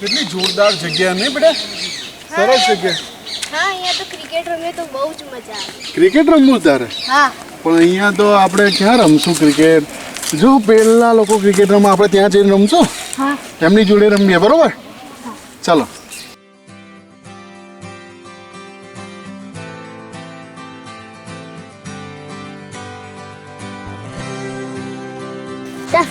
કેટલી જોરદાર જગ્યા નહીં બેટા? સરસ જગ્યા. હા અહીંયા તો ક્રિકેટ રમે તો બહુ જ મજા આવે. ક્રિકેટ રમવું તારે હા. પણ અહીંયા તો આપણે ક્યાં રમશું ક્રિકેટ જો પહેલા લોકો ક્રિકેટ રમે આપણે ત્યાં જઈને રમશું? હા. એમની જોડે રમીએ બરોબર? ચાલો. ચાલ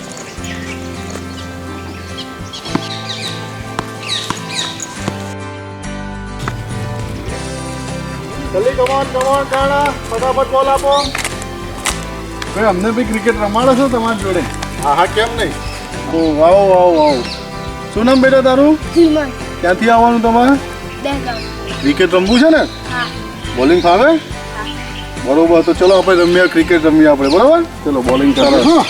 જલ્દી કમોન કમોન કાણા ફટાફટ બોલ આપો. ભાઈ અમને બી ક્રિકેટ રમાડો છો તમારી જોડે. હા હા કેમ નહીં? ઓ વાવ વાવ વાવ. શું નામ બેટા તારું? ધીમન. ક્યાંથી આવવાનું તમારે? ક્રિકેટ રમવું છે ને? હા. બોલિંગ ફાવે? હા. બરોબર તો ચલો આપણે રમીએ ક્રિકેટ રમીએ આપણે. બરોબર? ચલો બોલિંગ કરો.